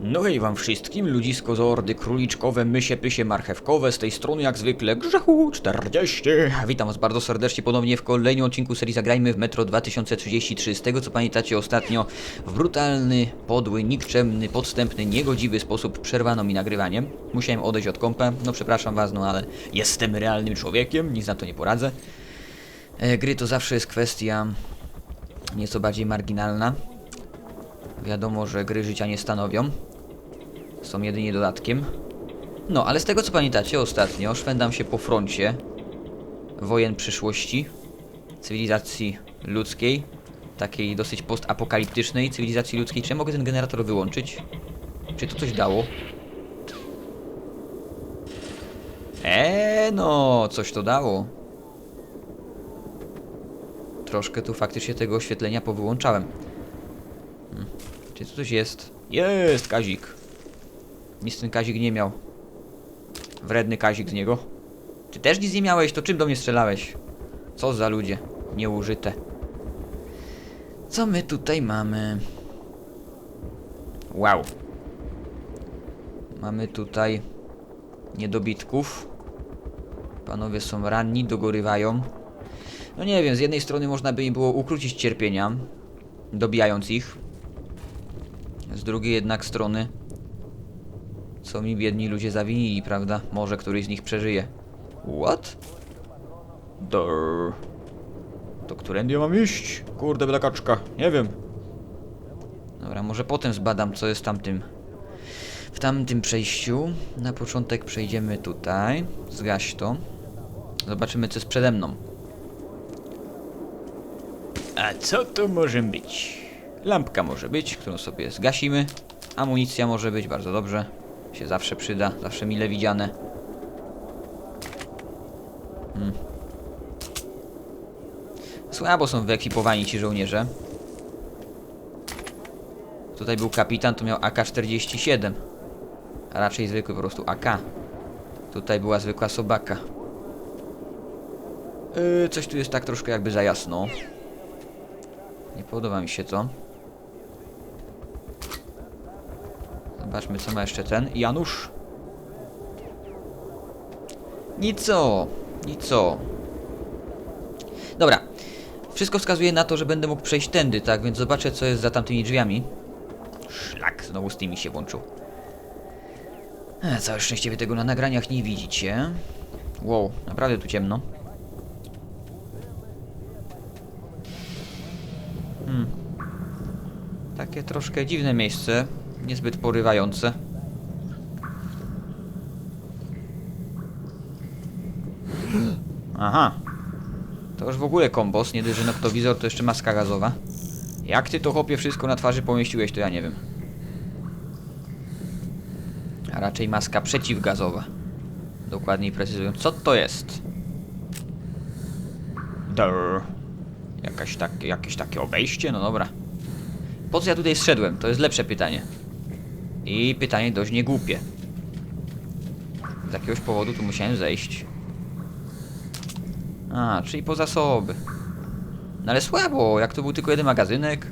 No hej wam wszystkim, ludzisko z ordy króliczkowe, mysie, pysie, marchewkowe, z tej strony jak zwykle Grzechu 40. Witam was bardzo serdecznie ponownie w kolejnym odcinku serii Zagrajmy w Metro 2033. Z tego co pamiętacie ostatnio, w brutalny, podły, nikczemny, podstępny, niegodziwy sposób przerwano mi nagrywanie. Musiałem odejść od kompa, no przepraszam was, no ale jestem realnym człowiekiem, nic na to nie poradzę. E, gry to zawsze jest kwestia nieco bardziej marginalna. Wiadomo, że gry życia nie stanowią. Są jedynie dodatkiem. No, ale z tego co pamiętacie ostatnio, szwendam się po froncie wojen przyszłości, cywilizacji ludzkiej, takiej dosyć postapokaliptycznej cywilizacji ludzkiej. Czy ja mogę ten generator wyłączyć? Czy to coś dało? Eee, no, coś to dało. Troszkę tu faktycznie tego oświetlenia powyłączałem. Czy tu coś jest? Jest, Kazik. Nic ten Kazik nie miał. Wredny Kazik z niego. Ty też nic nie miałeś, to czym do mnie strzelałeś? Co za ludzie. Nieużyte. Co my tutaj mamy? Wow. Mamy tutaj niedobitków. Panowie są ranni, dogorywają. No nie wiem, z jednej strony można by im było ukrócić cierpienia, dobijając ich. Z drugiej jednak strony, co mi biedni ludzie zawinili, prawda? Może któryś z nich przeżyje. What? Durr. To którędy ja mam iść? Kurde, bela kaczka. Nie wiem. Dobra, może potem zbadam, co jest w tamtym... W tamtym przejściu. Na początek przejdziemy tutaj. Zgaś to. Zobaczymy, co jest przede mną. A co to może być? Lampka może być, którą sobie zgasimy. Amunicja może być, bardzo dobrze. Się zawsze przyda, zawsze mile widziane. Hmm. Słabo są wyekipowani ci żołnierze. Tutaj był kapitan, to miał AK-47. A raczej zwykły po prostu AK. Tutaj była zwykła sobaka. Yy, coś tu jest tak troszkę jakby za jasno. Nie podoba mi się to. Zobaczmy, co ma jeszcze ten. Janusz. Nico. Nico. Dobra. Wszystko wskazuje na to, że będę mógł przejść tędy, tak? Więc zobaczę, co jest za tamtymi drzwiami. Szlak, znowu z tymi się włączył. E, całe szczęście tego na nagraniach nie widzicie. Wow, naprawdę tu ciemno. Hmm. Takie troszkę dziwne miejsce, niezbyt porywające. Aha. To już w ogóle kombos, nie dość, że noktowizor, to jeszcze maska gazowa. Jak ty to chłopie wszystko na twarzy pomieściłeś, to ja nie wiem. A raczej maska przeciwgazowa. Dokładniej precyzując, co to jest? Durr. Jakaś tak, jakieś takie obejście? No dobra. Po co ja tutaj zszedłem? To jest lepsze pytanie. I pytanie dość niegłupie. Z jakiegoś powodu tu musiałem zejść. A, czyli po zasoby. No ale słabo, jak to był tylko jeden magazynek.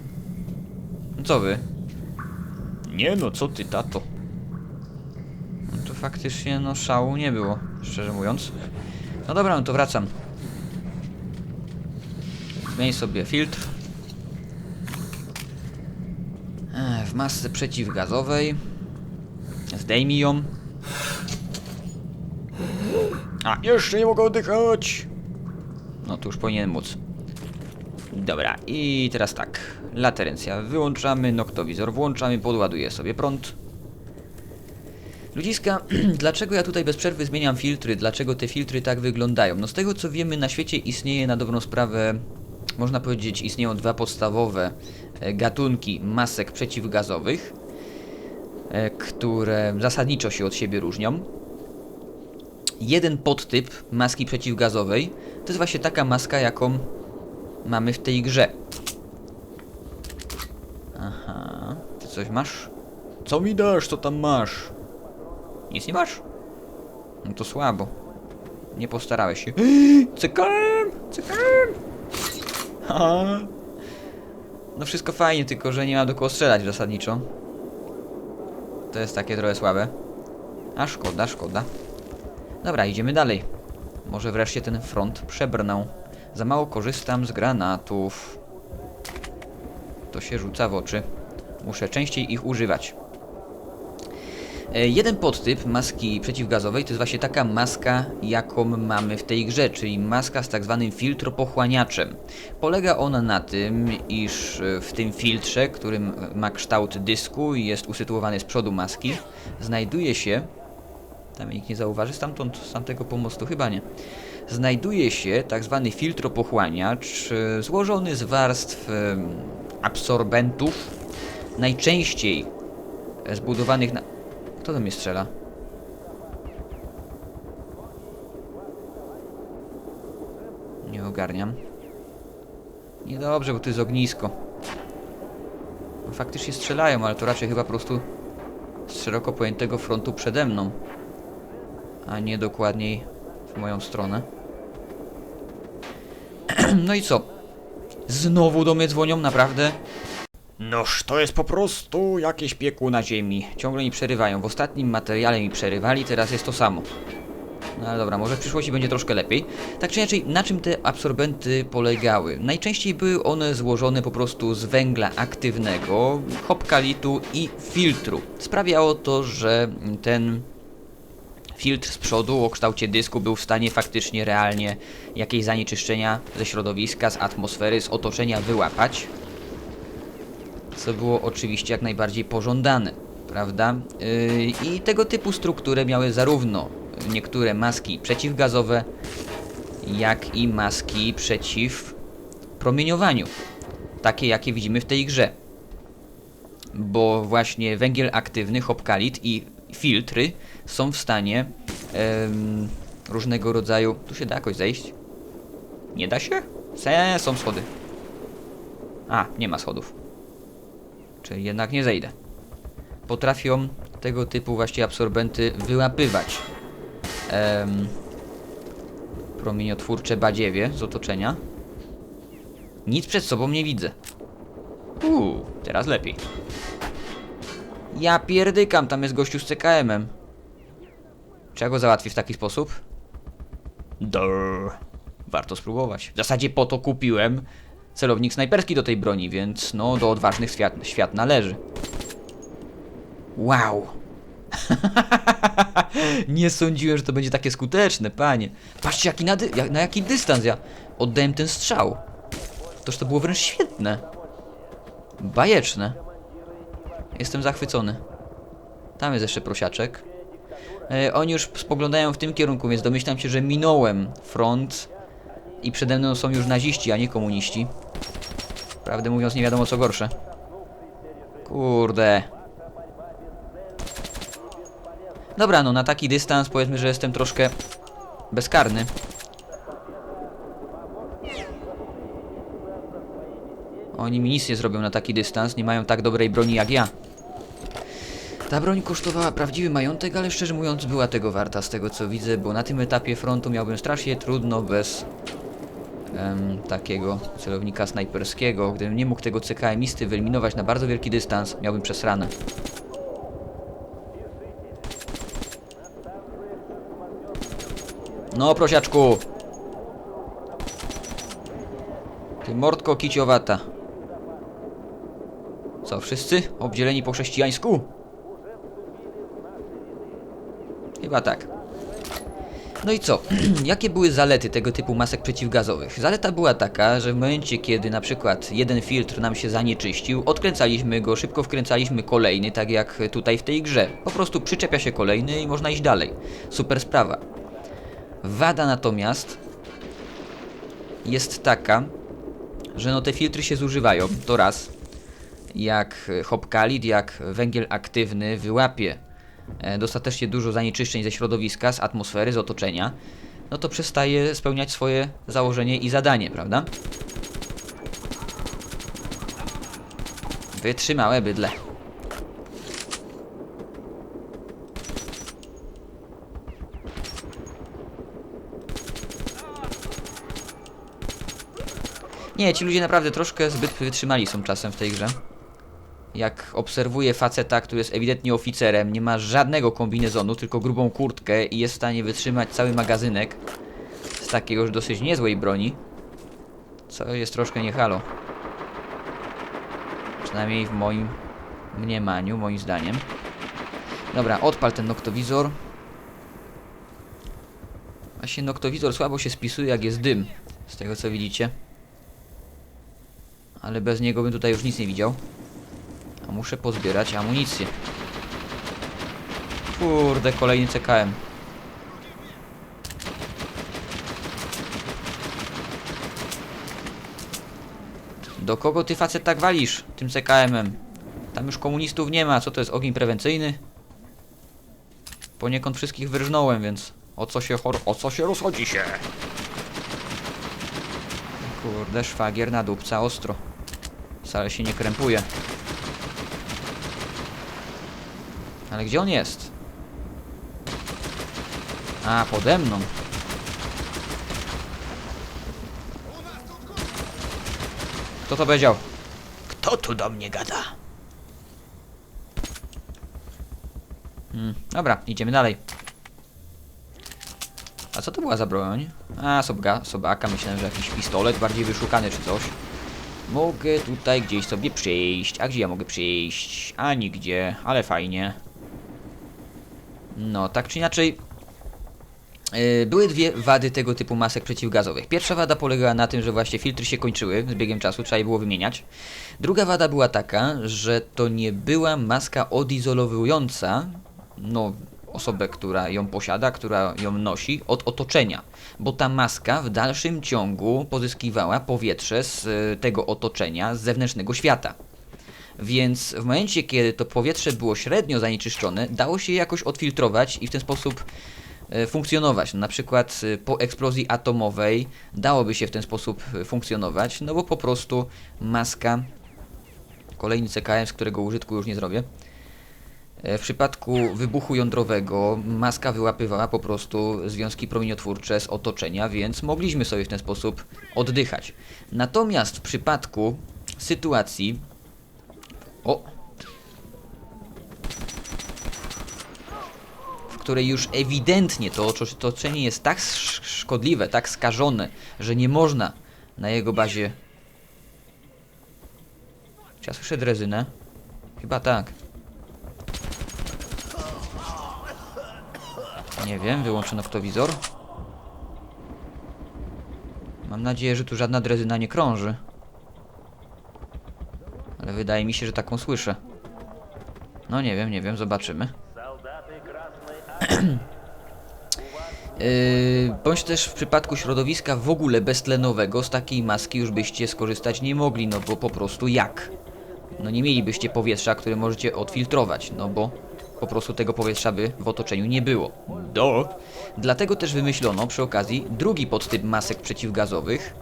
No co wy? Nie no, co ty, tato? No to faktycznie, no szału nie było, szczerze mówiąc. No dobra, no to wracam. Zmień sobie filtr. Masce przeciwgazowej. Zdejmij ją. A, jeszcze nie mogę oddychać! No to już powinien móc. Dobra, i teraz tak. Laterencja wyłączamy, noktowizor włączamy, podładuję sobie prąd. Ludziska, dlaczego ja tutaj bez przerwy zmieniam filtry? Dlaczego te filtry tak wyglądają? No z tego co wiemy, na świecie istnieje na dobrą sprawę, można powiedzieć, istnieją dwa podstawowe e, gatunki masek przeciwgazowych, e, które zasadniczo się od siebie różnią. Jeden podtyp maski przeciwgazowej to jest właśnie taka maska, jaką mamy w tej grze. Aha, ty coś masz? Co mi dasz, co tam masz? Nic nie masz? No to słabo. Nie postarałeś się. Cykałem! Cykałem! No wszystko fajnie, tylko że nie ma do kogo strzelać zasadniczo. To jest takie trochę słabe. A szkoda, szkoda. Dobra, idziemy dalej. Może wreszcie ten front przebrnął. Za mało korzystam z granatów. To się rzuca w oczy. Muszę częściej ich używać. E, Jeden podtyp maski przeciwgazowej to jest właśnie taka maska, jaką mamy w tej grze, czyli maska z tak zwanym filtropochłaniaczem. Polega ona na tym, iż e, w tym filtrze, którym ma kształt dysku i jest usytuowany z przodu maski, znajduje się tam nikt nie zauważy stamtąd, z tamtego pomostu chyba nie. Znajduje się tak zwany filtropochłaniacz e, złożony z warstw absorbentów, najczęściej zbudowanych na... Kto do mnie strzela? Nie ogarniam. Niedobrze, bo tu jest ognisko. No, faktycznie strzelają, ale to raczej chyba po prostu z szeroko pojętego frontu przede mną a nie dokładniej w moją stronę. no i co? Znowu do mnie dzwonią, naprawdę? Noż, to jest po prostu jakieś piekło na ziemi. Ciągle mi przerywają. W ostatnim materiale mi przerywali, teraz jest to samo. No ale dobra, może w przyszłości będzie troszkę lepiej. Tak czy inaczej, na czym te absorbenty polegały? Najczęściej były one złożone po prostu z węgla aktywnego, hopkalitu i filtru. Sprawiało to, że ten filtr z przodu o kształcie dysku był w stanie faktycznie realnie jakieś zanieczyszczenia ze środowiska, z atmosfery, z otoczenia wyłapać. Co było oczywiście jak najbardziej pożądane, prawda? Yy, I tego typu strukturę miały zarówno niektóre maski przeciwgazowe, jak i maski przeciw promieniowaniu. Takie jakie widzimy w tej grze. Bo właśnie węgiel aktywny, hopkalit i filtry są w stanie różnego rodzaju. Tu się da jakoś zejść? Nie da się? Se, są schody. A, nie ma schodów. Czyli jednak nie zejdę. Potrafią tego typu właśnie absorbenty wyłapywać em, promieniotwórcze badziewie z otoczenia. Nic przed sobą nie widzę. Uuu, teraz lepiej. Ja pierdykam, tam jest gościu z CKM-em. Czy ja go załatwię w taki sposób? Durr. Warto spróbować. W zasadzie po to kupiłem celownik snajperski do tej broni, więc no do odważnych świat, świat należy. Wow. Nie sądziłem, że to będzie takie skuteczne, panie. Patrzcie, jaki na, jak, na jaki dystans ja oddałem ten strzał. Toż to było wręcz świetne. Bajeczne. Jestem zachwycony. Tam jest jeszcze prosiaczek. E, oni już spoglądają w tym kierunku, więc domyślam się, że minąłem front i przede mną są już naziści, a nie komuniści. Prawdę mówiąc, nie wiadomo co gorsze. Kurde. Dobra, no na taki dystans powiedzmy, że jestem troszkę bezkarny. Oni mi nic nie zrobią na taki dystans, nie mają tak dobrej broni jak ja. Ta broń kosztowała prawdziwy majątek, ale szczerze mówiąc była tego warta z tego co widzę, bo na tym etapie frontu miałbym strasznie trudno bez em, takiego celownika snajperskiego. Gdybym nie mógł tego CKM-isty wyeliminować na bardzo wielki dystans, miałbym przesrane. No prosiaczku! Ty mordko kiciowata. Co, wszyscy? Obdzieleni po chrześcijańsku? Chyba tak. No i co? Jakie były zalety tego typu masek przeciwgazowych? Zaleta była taka, że w momencie, kiedy na przykład jeden filtr nam się zanieczyścił, odkręcaliśmy go, szybko wkręcaliśmy kolejny, tak jak tutaj w tej grze. Po prostu przyczepia się kolejny i można iść dalej. Super sprawa. Wada natomiast jest taka, że no te filtry się zużywają, to raz. Jak hopkalit, jak węgiel aktywny wyłapie dostatecznie dużo zanieczyszczeń ze środowiska, z atmosfery, z otoczenia, no to przestaje spełniać swoje założenie i zadanie, prawda? Wytrzymałe bydle. Nie, ci ludzie naprawdę troszkę zbyt wytrzymali są czasem w tej grze. Jak obserwuję faceta, który jest ewidentnie oficerem, nie ma żadnego kombinezonu, tylko grubą kurtkę i jest w stanie wytrzymać cały magazynek z takiej już dosyć niezłej broni, co jest troszkę nie halo. Przynajmniej w moim mniemaniu, moim zdaniem. Dobra, odpal ten noktowizor. Właśnie noktowizor słabo się spisuje jak jest dym, z tego co widzicie. Ale bez niego bym tutaj już nic nie widział. Muszę pozbierać amunicję. Kurde, kolejny CKM. Do kogo ty facet tak walisz tym CKM-em? Tam już komunistów nie ma, co to jest ogień prewencyjny? Poniekąd wszystkich wyrżnąłem, więc o co się chor... o co się rozchodzi się? Kurde, szwagier na dupca ostro. Wcale się nie krępuje. Ale gdzie on jest? A, pode mną. Kto to powiedział? Kto tu do mnie gada? Hmm, dobra, idziemy dalej. A co to była za broń? A, sobga, sobaka, myślałem, że jakiś pistolet bardziej wyszukany czy coś. Mogę tutaj gdzieś sobie przyjść. A gdzie ja mogę przyjść? A nigdzie, ale fajnie. No, tak czy inaczej, Yy, Były dwie wady tego typu masek przeciwgazowych. Pierwsza wada polegała na tym, że właśnie filtry się kończyły z biegiem czasu, trzeba je było wymieniać. Druga wada była taka, że to nie była maska odizolowująca, no, osobę, która ją posiada, która ją nosi, od otoczenia. Bo ta maska w dalszym ciągu pozyskiwała powietrze z y, tego otoczenia, z zewnętrznego świata. Więc w momencie, kiedy to powietrze było średnio zanieczyszczone, dało się je jakoś odfiltrować i w ten sposób e, funkcjonować. Na przykład e, po eksplozji atomowej dałoby się w ten sposób e, funkcjonować, no bo po prostu maska, kolejny CKM, z którego użytku już nie zrobię, w przypadku wybuchu jądrowego maska wyłapywała po prostu związki promieniotwórcze z otoczenia, więc mogliśmy sobie w ten sposób oddychać. Natomiast w przypadku sytuacji... O! w której już ewidentnie to otoczenie jest tak sz- szkodliwe, tak skażone, że nie można na jego bazie... Czy ja słyszę drezynę? Chyba tak. Nie wiem, wyłączę noktowizor. Mam nadzieję, że tu żadna drezyna nie krąży. Ale wydaje mi się, że taką słyszę. No nie wiem, nie wiem, zobaczymy. Yy, bądź też w przypadku środowiska w ogóle beztlenowego z takiej maski już byście skorzystać nie mogli, no bo po prostu jak? No nie mielibyście powietrza, które możecie odfiltrować, no bo po prostu tego powietrza by w otoczeniu nie było. Do. Dlatego też wymyślono przy okazji drugi podtyp masek przeciwgazowych,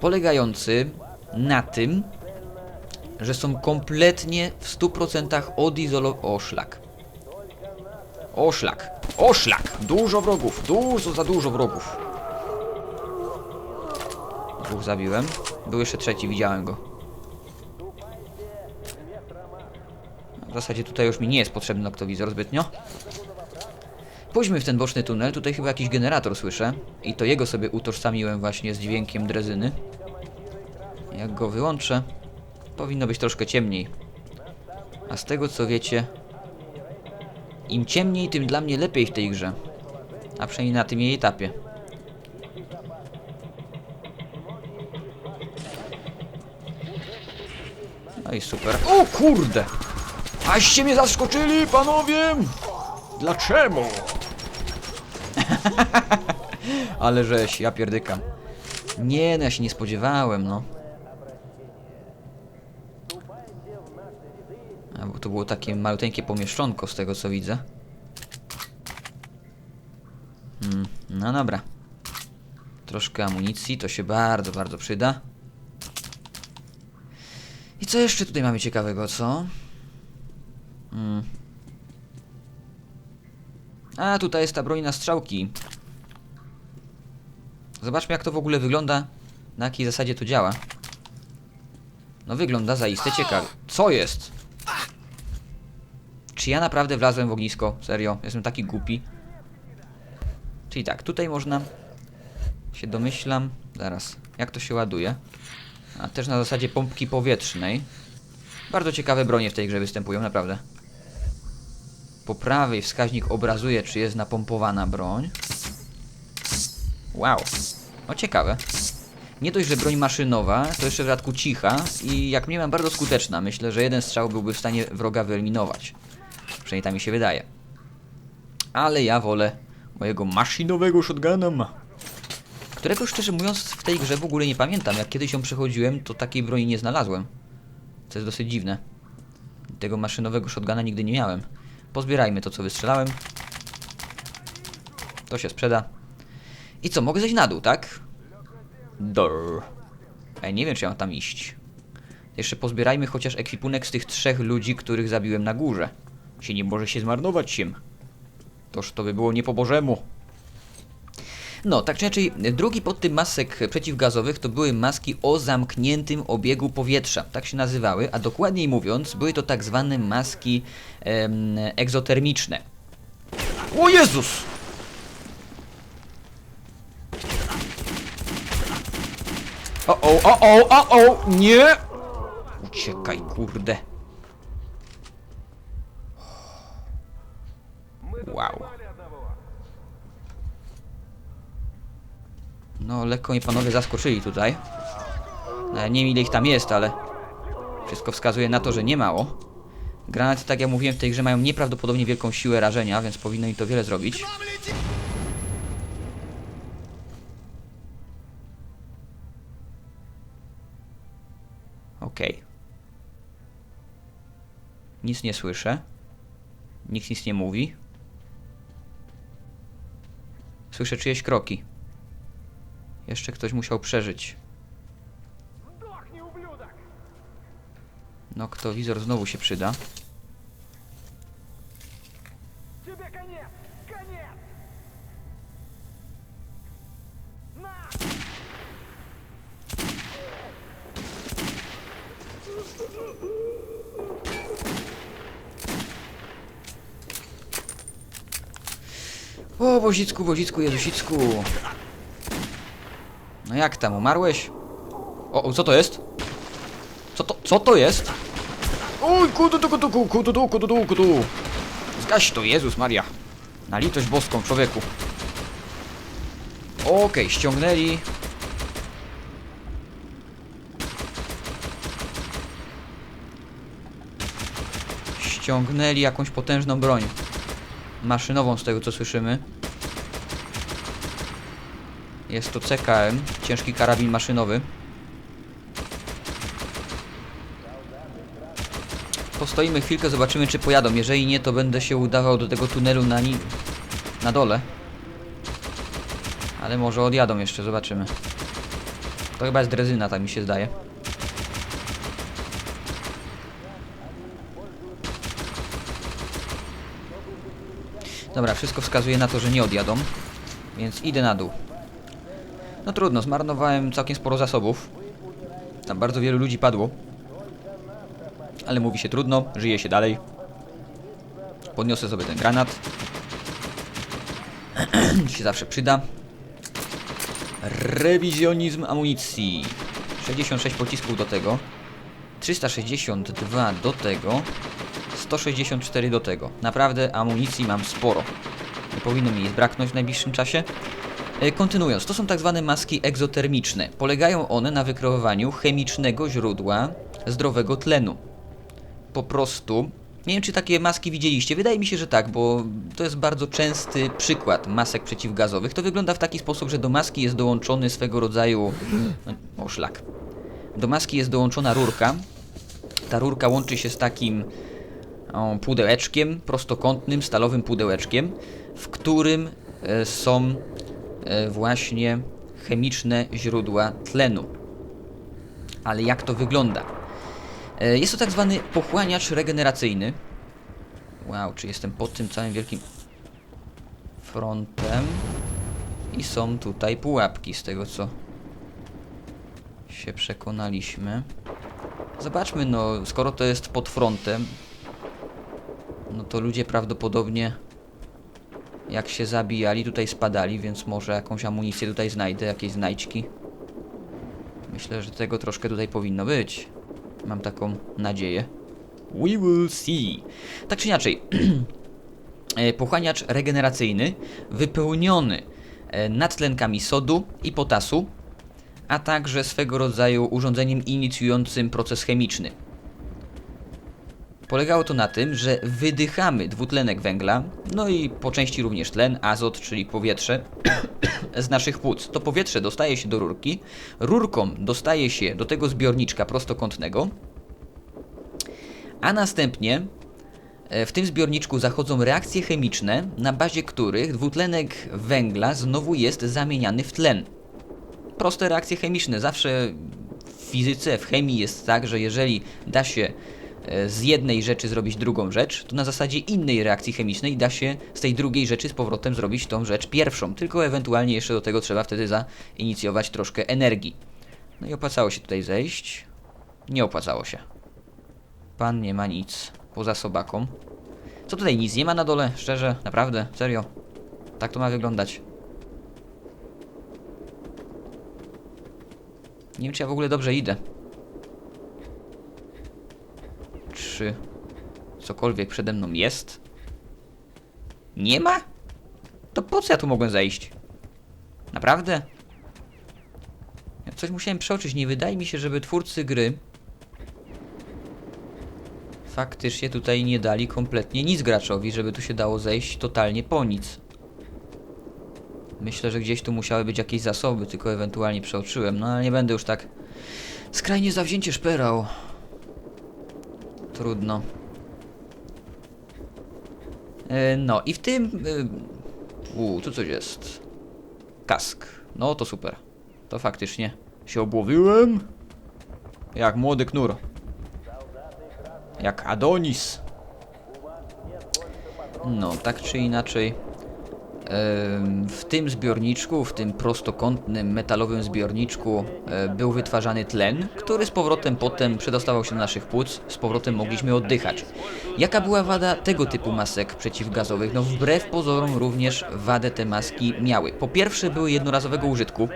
polegający na tym, że są kompletnie w 100% odizolowane. O szlak. O szlak. O szlak. Dużo wrogów. Dużo, za dużo wrogów. Dwóch zabiłem. Był jeszcze trzeci, widziałem go. W zasadzie tutaj już mi nie jest potrzebny noktowizor zbytnio. Pójdźmy w ten boczny tunel. Tutaj chyba jakiś generator słyszę. I to jego sobie utożsamiłem właśnie z dźwiękiem drezyny. Jak go wyłączę, powinno być troszkę ciemniej. A z tego co wiecie, im ciemniej, tym dla mnie lepiej w tej grze. A przynajmniej na tym jej etapie. No i super. O kurde! Aście mnie zaskoczyli, panowie! Dlaczego? Ale żeś, ja pierdykam. Nie, no ja się nie spodziewałem, no. A bo to było takie maluteńkie pomieszczonko z tego co widzę. Hmm, no dobra. Troszkę amunicji, to się bardzo, bardzo przyda. I co jeszcze tutaj mamy ciekawego, co? Hmm. A, tutaj jest ta broń na strzałki. Zobaczmy jak to w ogóle wygląda, na jakiej zasadzie to działa. No wygląda zaiste ciekawie. Co jest? Czy ja naprawdę wlazłem w ognisko? Serio, jestem taki głupi. Czyli tak, tutaj można się domyślam. Zaraz, jak to się ładuje? A też na zasadzie pompki powietrznej. Bardzo ciekawe bronie w tej grze występują, naprawdę. Po prawej wskaźnik obrazuje, czy jest napompowana broń. Wow. No ciekawe. Nie dość, że broń maszynowa, to jeszcze w dodatku cicha i jak mnie mam bardzo skuteczna. Myślę, że jeden strzał byłby w stanie wroga wyeliminować. Przynajmniej tak mi się wydaje. Ale ja wolę mojego maszynowego shotguna. Którego szczerze mówiąc w tej grze w ogóle nie pamiętam. Jak kiedyś ją przechodziłem, to takiej broni nie znalazłem. Co jest dosyć dziwne. Tego maszynowego shotguna nigdy nie miałem. Pozbierajmy to, co wystrzelałem. To się sprzeda. I co, mogę zejść na dół, tak? Dor. Ej, nie wiem, czy ja mam tam iść. Jeszcze pozbierajmy chociaż ekwipunek z tych trzech ludzi, których zabiłem na górze. Się nie może się zmarnować się. Toż to by było nie po bożemu. No, tak czy inaczej, drugi podtyp masek przeciwgazowych to były maski o zamkniętym obiegu powietrza. Tak się nazywały, a dokładniej mówiąc, były to tak zwane maski em, egzotermiczne. O Jezus! O, o, o, o, o, o, nie! Uciekaj, kurde. Wow. No, lekko mnie panowie zaskoczyli tutaj. No, nie wiem ile ich tam jest, ale wszystko wskazuje na to, że nie mało. Granaty, tak jak mówiłem, w tej grze mają nieprawdopodobnie wielką siłę rażenia, więc powinno im to wiele zrobić. Okej. Nic nie słyszę. Nikt nic nie mówi. Słyszę czyjeś kroki. Jeszcze ktoś musiał przeżyć. No, kto wizor znowu się przyda. Wozicku, Wozicku, Jezusicku. No jak tam, umarłeś? O, o, co to jest? Co to, co to jest? Oj, kudu, tu, kudu, kudu, kudu, kudu, kudu, kudu. Zgaś to, Jezus Maria. Na litość boską, człowieku. Okej, ściągnęli. Ściągnęli jakąś potężną broń. Maszynową z tego co słyszymy. Jest to CKM, ciężki karabin maszynowy. Postoimy chwilkę, zobaczymy czy pojadą. Jeżeli nie, to będę się udawał do tego tunelu na, ni na dole. Ale może odjadą jeszcze, zobaczymy. To chyba jest drezyna, tak mi się zdaje. Dobra, wszystko wskazuje na to, że nie odjadą. Więc idę na dół. No trudno, zmarnowałem całkiem sporo zasobów. Tam bardzo wielu ludzi padło. Ale mówi się trudno, żyje się dalej. Podniosę sobie ten granat. się zawsze przyda. Rewizjonizm amunicji. 66 pocisków do tego. 362 do tego. 164 do tego. Naprawdę amunicji mam sporo. Nie powinno mi jej zbraknąć w najbliższym czasie. E, Kontynuując, to są tak zwane maski egzotermiczne. Polegają one na wykreowaniu chemicznego źródła zdrowego tlenu. Po prostu. Nie wiem, czy takie maski widzieliście. Wydaje mi się, że tak, bo to jest bardzo częsty przykład masek przeciwgazowych. To wygląda w taki sposób, że do maski jest dołączony swego rodzaju. O szlak. Do maski jest dołączona rurka. Ta rurka łączy się z takim o, pudełeczkiem, prostokątnym, stalowym pudełeczkiem, w którym e, są właśnie chemiczne źródła tlenu. Ale jak to wygląda? E, jest to tak zwany pochłaniacz regeneracyjny. Wow, czy jestem pod tym całym wielkim frontem? I są tutaj pułapki, z tego co się przekonaliśmy. Zobaczmy, no, skoro to jest pod frontem, no to ludzie prawdopodobnie jak się zabijali, tutaj spadali, więc może jakąś amunicję tutaj znajdę, jakieś znajdźki. Myślę, że tego troszkę tutaj powinno być. Mam taką nadzieję. We will see. Tak czy inaczej, e, pochłaniacz regeneracyjny wypełniony e, nadtlenkami sodu i potasu, a także swego rodzaju urządzeniem inicjującym proces chemiczny. Polegało to na tym, że wydychamy dwutlenek węgla, no i po części również tlen, azot, czyli powietrze z naszych płuc. To powietrze dostaje się do rurki, rurką dostaje się do tego zbiorniczka prostokątnego, a następnie e, w tym zbiorniczku zachodzą reakcje chemiczne, na bazie których dwutlenek węgla znowu jest zamieniany w tlen. Proste reakcje chemiczne. Zawsze w fizyce, w chemii jest tak, że jeżeli da się z jednej rzeczy zrobić drugą rzecz, to na zasadzie innej reakcji chemicznej da się z tej drugiej rzeczy z powrotem zrobić tą rzecz pierwszą. Tylko ewentualnie jeszcze do tego trzeba wtedy zainicjować troszkę energii. No i opłacało się tutaj zejść. Nie opłacało się. Pan nie ma nic poza sobaką. Co tutaj nic nie ma na dole? Szczerze, naprawdę, serio. Tak to ma wyglądać. Nie wiem, czy ja w ogóle dobrze idę. Czy cokolwiek przede mną jest? Nie ma? To po co ja tu mogłem zejść? Naprawdę? Ja coś musiałem przeoczyć. Nie wydaje mi się, żeby twórcy gry faktycznie tutaj nie dali kompletnie nic graczowi, żeby tu się dało zejść totalnie po nic. Myślę, że gdzieś tu musiały być jakieś zasoby, tylko ewentualnie przeoczyłem, no ale nie będę już tak skrajnie zawzięcie szperał. Trudno. E, no i w tym... E, u, tu coś jest. Kask. No to super. To faktycznie się obłowiłem. Jak młody knur. Jak Adonis. No, tak czy inaczej. W tym zbiorniczku, w tym prostokątnym, metalowym zbiorniczku e, był wytwarzany tlen, który z powrotem potem przedostawał się do naszych płuc, z powrotem mogliśmy oddychać. Jaka była wada tego typu masek przeciwgazowych? No wbrew pozorom również wadę te maski miały. Po pierwsze były jednorazowego użytku,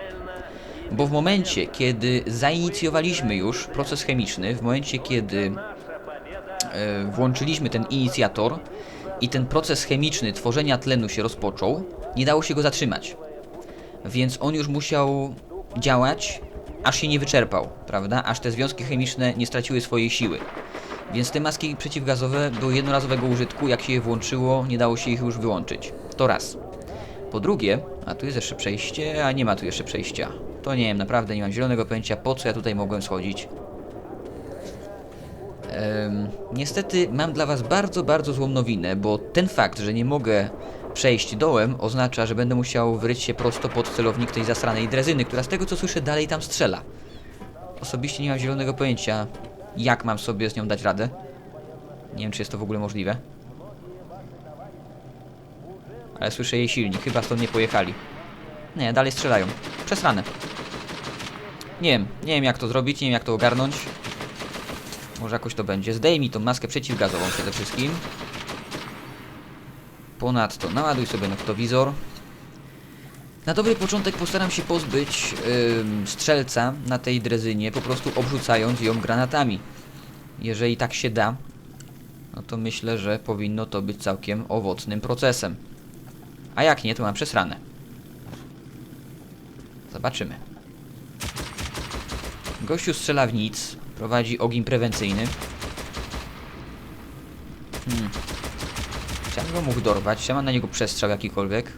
bo w momencie, kiedy zainicjowaliśmy już proces chemiczny, w momencie, kiedy e, włączyliśmy ten inicjator i ten proces chemiczny tworzenia tlenu się rozpoczął, nie dało się go zatrzymać. Więc on już musiał działać, aż się nie wyczerpał, prawda? Aż te związki chemiczne nie straciły swojej siły. Więc te maski przeciwgazowe były jednorazowego użytku, jak się je włączyło, nie dało się ich już wyłączyć. To raz. Po drugie, a tu jest jeszcze przejście, a nie ma tu jeszcze przejścia. To nie wiem, naprawdę nie mam zielonego pojęcia, po co ja tutaj mogłem schodzić. Niestety mam dla Was bardzo, bardzo złą nowinę, bo ten fakt, że nie mogę przejść dołem, oznacza, że będę musiał wryć się prosto pod celownik tej zasranej drezyny, która z tego co słyszę dalej tam strzela. Osobiście nie mam zielonego pojęcia, jak mam sobie z nią dać radę. Nie wiem, czy jest to w ogóle możliwe. Ale słyszę jej silnik, chyba stąd nie pojechali. Nie, dalej strzelają. Przesrane. Nie wiem, nie wiem jak to zrobić, nie wiem jak to ogarnąć. Może jakoś to będzie. Zdejmij tą maskę przeciwgazową przede wszystkim. Ponadto naładuj sobie noktowizor. Na dobry początek postaram się pozbyć ym, strzelca na tej drezynie, po prostu obrzucając ją granatami. Jeżeli tak się da, no to myślę, że powinno to być całkiem owocnym procesem. A jak nie, to mam przesrane. Zobaczymy. Gościu strzela w nic, prowadzi ogień prewencyjny. Hmm. Bym go mógł dorwać? Mam na niego przestrzał jakikolwiek?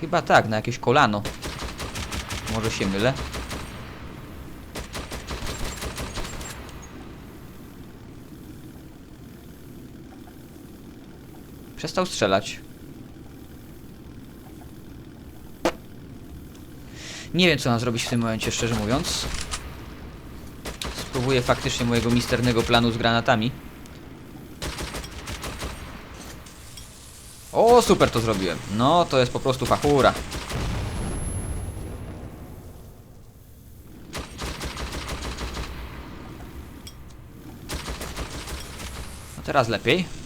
Chyba tak, na jakieś kolano. Może się mylę. Przestał strzelać. Nie wiem, co mam zrobić w tym momencie, szczerze mówiąc. Spróbuję faktycznie mojego misternego planu z granatami. O, super to zrobiłem. No, to jest po prostu fachura. No teraz lepiej.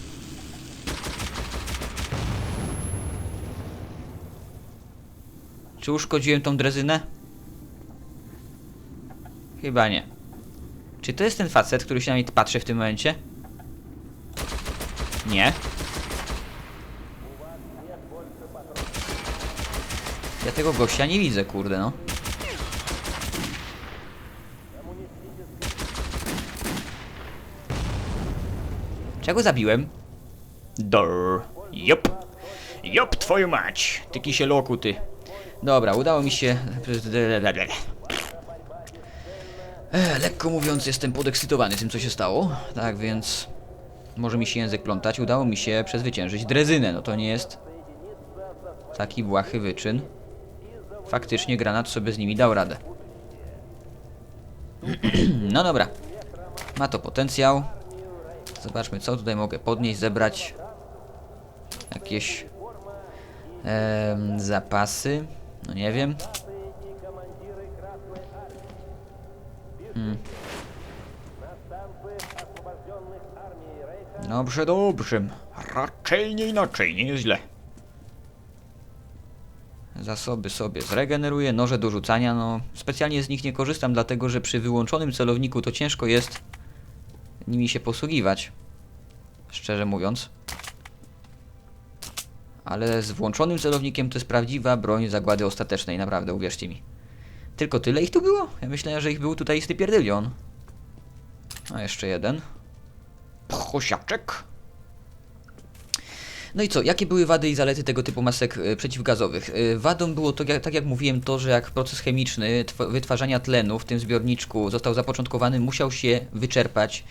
Czy uszkodziłem tą drezynę? Chyba nie. Czy to jest ten facet, który się na mnie patrzy w tym momencie? Nie. Ja tego gościa nie widzę, kurde no. Czego zabiłem? Dor. Jop. Jop, twoją mać. Ty kisieloku, ty. Dobra, udało mi się... Lekko mówiąc, jestem podekscytowany tym, co się stało. Tak więc... Może mi się język plątać. Udało mi się przezwyciężyć drezynę. No to nie jest... Taki błahy wyczyn. Faktycznie granat sobie z nimi dał radę. no dobra. Ma to potencjał. Zobaczmy, co tutaj mogę podnieść, zebrać. Jakieś em, zapasy. No nie wiem. Hmm. Dobrze, dobrze. Raczej nie inaczej, nie źle. Zasoby sobie zregeneruję, noże do rzucania, no specjalnie z nich nie korzystam, dlatego że przy wyłączonym celowniku to ciężko jest nimi się posługiwać. Szczerze mówiąc. Ale z włączonym celownikiem to jest prawdziwa broń zagłady ostatecznej, naprawdę, uwierzcie mi. Tylko tyle ich tu było? Ja myślałem, że ich był tutaj stypierdylion. A jeszcze jeden. Pchosiaczek. No i co, jakie były wady i zalety tego typu masek e, przeciwgazowych? E, wadą było to, tak jak mówiłem, to, że jak proces chemiczny tw- wytwarzania tlenu w tym zbiorniczku został zapoczątkowany, musiał się wyczerpać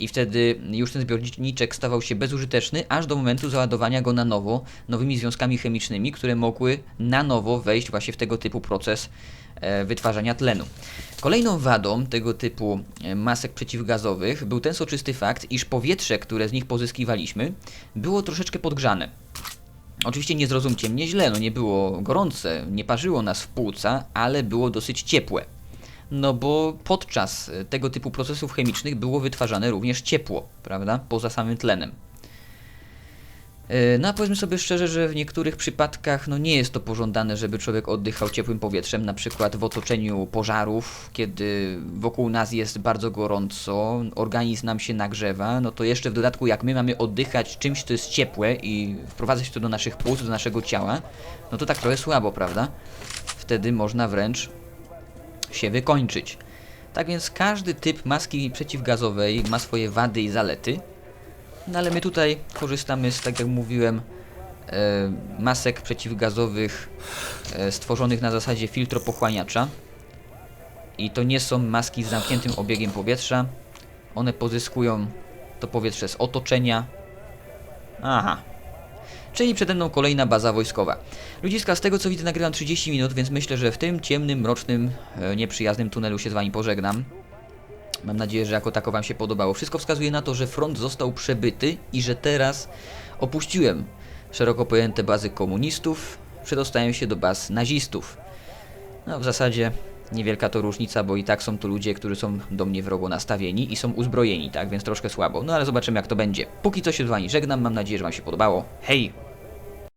i wtedy już ten zbiorniczek stawał się bezużyteczny, aż do momentu załadowania go na nowo nowymi związkami chemicznymi, które mogły na nowo wejść właśnie w tego typu proces e, wytwarzania tlenu. Kolejną wadą tego typu e, masek przeciwgazowych był ten soczysty fakt, iż powietrze, które z nich pozyskiwaliśmy, było troszeczkę podgrzane. Oczywiście nie zrozumcie mnie źle, no nie było gorące, nie parzyło nas w płuca, ale było dosyć ciepłe. No bo podczas e, tego typu procesów chemicznych było wytwarzane również ciepło, prawda? Poza samym tlenem. E, No a powiedzmy sobie szczerze, że w niektórych przypadkach no nie jest to pożądane, żeby człowiek oddychał ciepłym powietrzem, na przykład w otoczeniu pożarów, kiedy wokół nas jest bardzo gorąco, organizm nam się nagrzewa, no to jeszcze w dodatku jak my mamy oddychać czymś, co jest ciepłe i wprowadzać to do naszych płuc, do naszego ciała, no to tak trochę słabo, prawda? Wtedy można wręcz się wykończyć. Tak więc każdy typ maski przeciwgazowej ma swoje wady i zalety. No ale my tutaj korzystamy z, tak jak mówiłem, e, masek przeciwgazowych e, stworzonych na zasadzie filtropochłaniacza. I to nie są maski z zamkniętym obiegiem powietrza. One pozyskują to powietrze z otoczenia. Aha. Czyli przede mną kolejna baza wojskowa. Ludziska, z tego co widzę nagrywam 30 minut, więc myślę, że w tym ciemnym, mrocznym, e, nieprzyjaznym tunelu się z wami pożegnam. Mam nadzieję, że jako tako Wam się podobało. Wszystko wskazuje na to, że front został przebyty i że teraz opuściłem szeroko pojęte bazy komunistów, przedostałem się do baz nazistów. No w zasadzie niewielka to różnica, bo i tak są to ludzie, którzy są do mnie wrogo nastawieni i są uzbrojeni, tak więc troszkę słabo. No ale zobaczymy jak to będzie. Póki co się z Wami żegnam, mam nadzieję, że Wam się podobało. Hej!